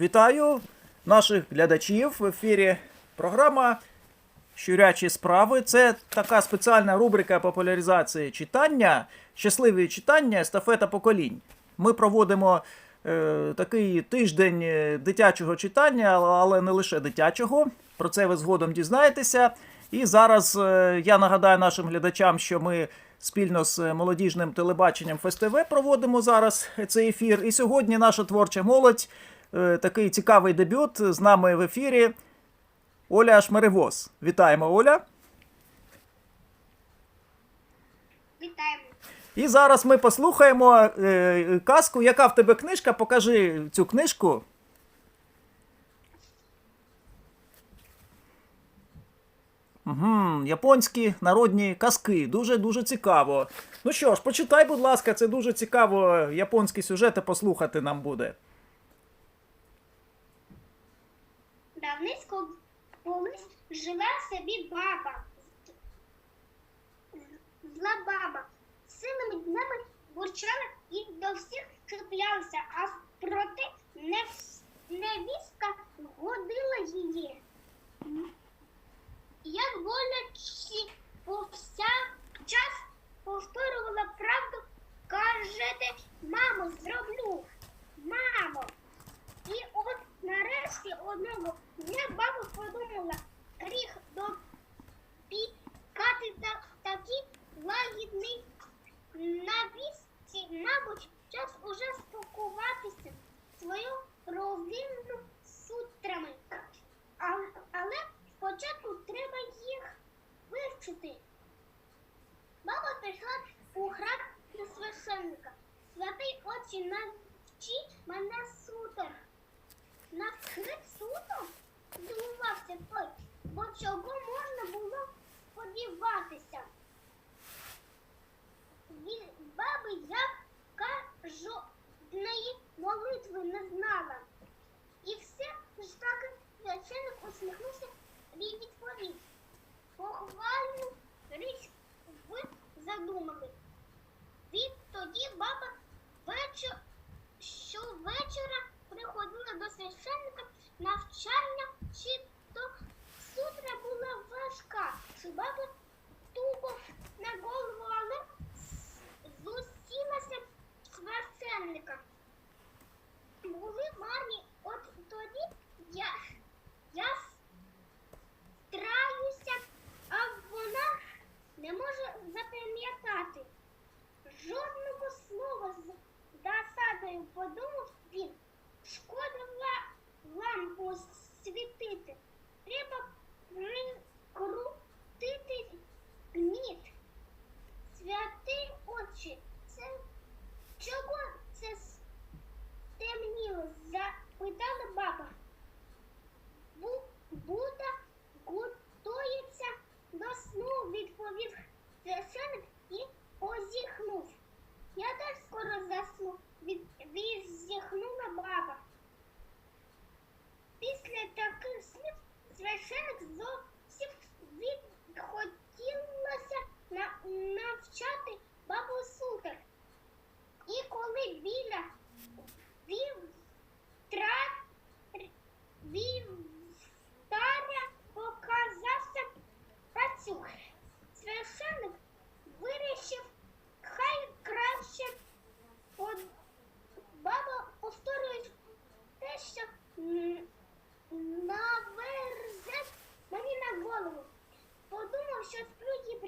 Вітаю наших глядачів в ефірі. Програма Щурячі справи. Це така спеціальна рубрика популяризації читання, щасливі читання, естафета поколінь. Ми проводимо е, такий тиждень е, дитячого читання, але не лише дитячого. Про це ви згодом дізнаєтеся. І зараз е, я нагадаю нашим глядачам, що ми спільно з молодіжним телебаченням ФСТВ проводимо зараз цей ефір. І сьогодні наша творча молодь, такий цікавий дебют з нами в ефірі. Оля Шмеревоз. Вітаємо, Оля. Вітаємо. І зараз ми послухаємо е, казку. Яка в тебе книжка? Покажи цю книжку. Угу, японські народні казки. Дуже дуже цікаво. Ну що ж, почитай, будь ласка, це дуже цікаво. Японські сюжети послухати нам буде. Давнисько колись жила собі баба. Зла баба. Силими днями бурчала і до всіх чіплявся, а проте невістка годила її. Як боляче час уже спокуватися свою провину сутрами. Але спочатку треба їх вивчити. Баба прийшла у храм до священника. Святий отче, навчи мене сутер. Навчи сутер? Задумали. Відтоді баба вечір, щовечора приходила до священника навчання, чи то сутра була важка, чи баба тупо на голову, але зусилася священника. Були марні, от тоді я, я стараюся, а вона не може запам'ятати. Жодного слова з досадою подумав він. Шкода вам світити. Треба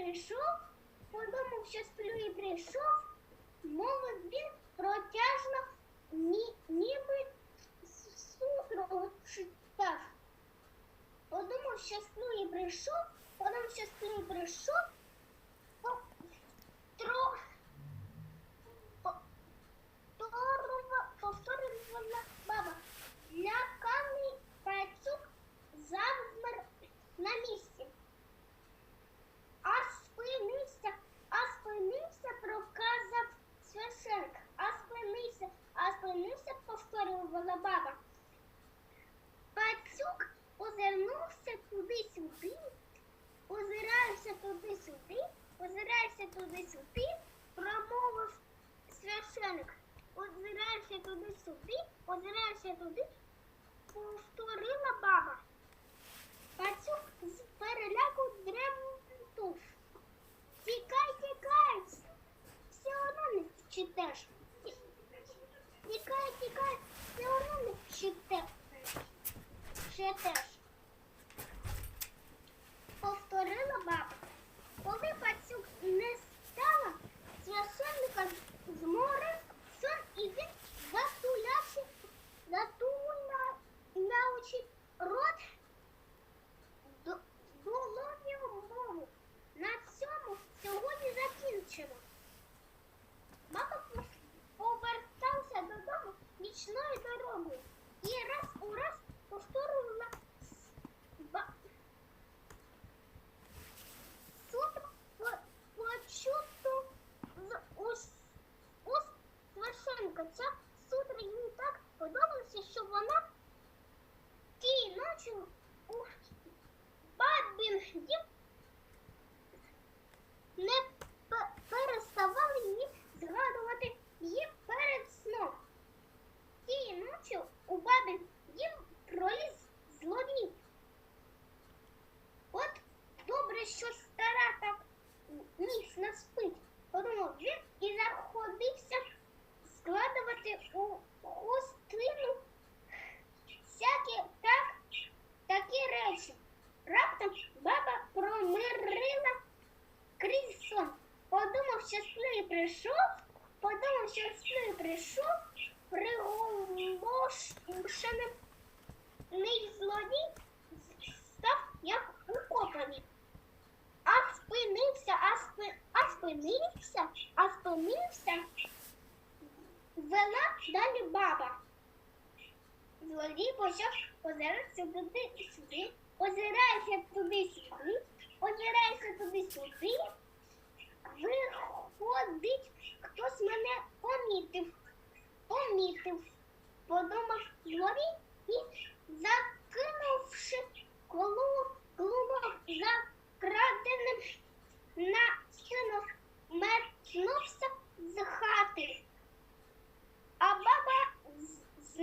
прийшов, подумав, що сплю і прийшов, мовив він протяжно, ні, ніби сутру читав. Подумав, що сплю і прийшов, подумав, що сплю і прийшов, Туди-сюди, озираєшся туди-сюди, озираєшся туди-сюди, промовив священик. озираєшся туди-сюди, озираєшся туди, повторила баба. Пацюк з переляку дремтув. Озиратися туди-сюди, озирається туди-сюди, озирається туди-сюди. Виходить, хтось мене помітив, помітив, подумав злодій і закинувши клубок за краденим на стіну, метнувся з хати. А баба з-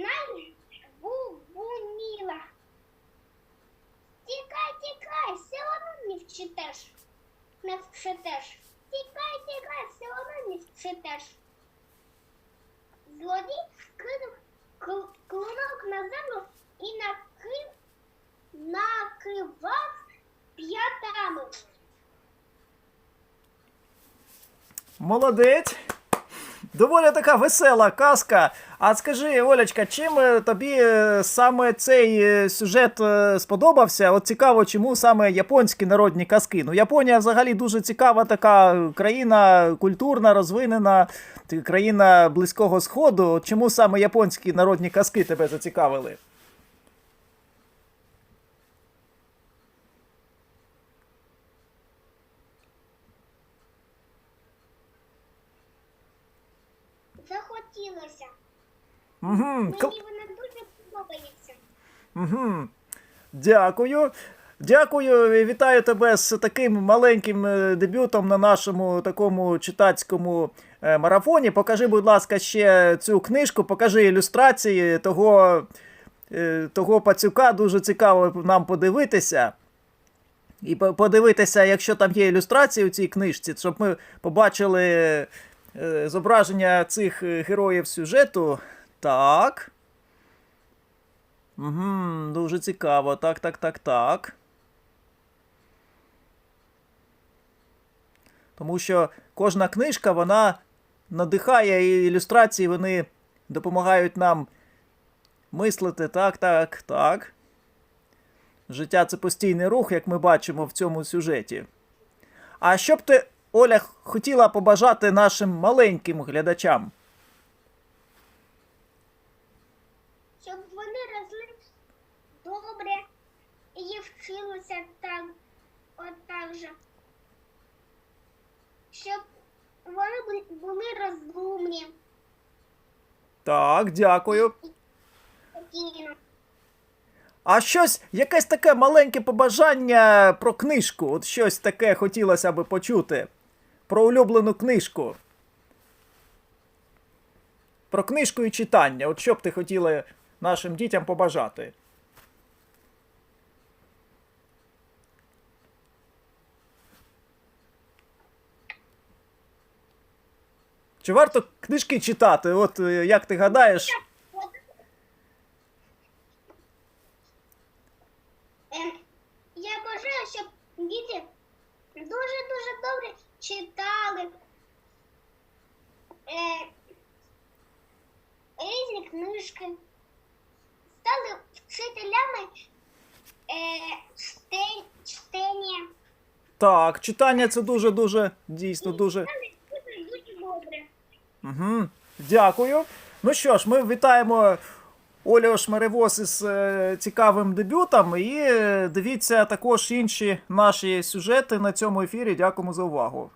Не вчитеш. Тікай, тікай, все одно не вчитеш. Злодій кинув кл- клунок на землю і накив, накивав п'ятами. Молодець. Доволі така весела казка. А скажи, Олячка, чим е, тобі е, саме цей е, сюжет сподобався? От цікаво, чому саме японські народні казки? Ну, Японія взагалі дуже цікава така країна, культурна, розвинена, країна Близького Сходу. Чому саме японські народні казки тебе зацікавили? Захотілося. Угу, Мені вона дуже подобається. Угу. Дякую. Дякую, вітаю тебе з таким маленьким е, дебютом на нашому такому читацькому е, марафоні. Покажи, будь ласка, ще цю книжку, покажи ілюстрації того, е, того пацюка. Дуже цікаво нам подивитися. І подивитися, якщо там є ілюстрації у цій книжці, щоб ми побачили зображення цих героїв сюжету. Так. Угу, дуже цікаво. Так, так, так, так. Тому що кожна книжка, вона надихає і ілюстрації, вони допомагають нам мислити. Так, так, так. Життя це постійний рух, як ми бачимо в цьому сюжеті. А що б ти, Оля, хотіла побажати нашим маленьким глядачам? Щоб вони росли добре і вчилися так, от так же. Щоб вони бу- були розумні. Так, дякую. А щось, якесь таке маленьке побажання про книжку. От щось таке хотілося би почути. Про улюблену книжку. Про книжку і читання. От що б ти хотіла нашим дітям побажати? Чи варто книжки читати? От е, як ти гадаєш? Ем, Я бажаю, щоб діти дуже-дуже добре читали е, різні книжки, стали вчителями е, чтення. Так, читання це дуже дуже дійсно дуже. Угу. Дякую. Ну що ж, ми вітаємо Олю Шмаревос із е, цікавим дебютом. І е, дивіться також інші наші сюжети на цьому ефірі. Дякуємо за увагу.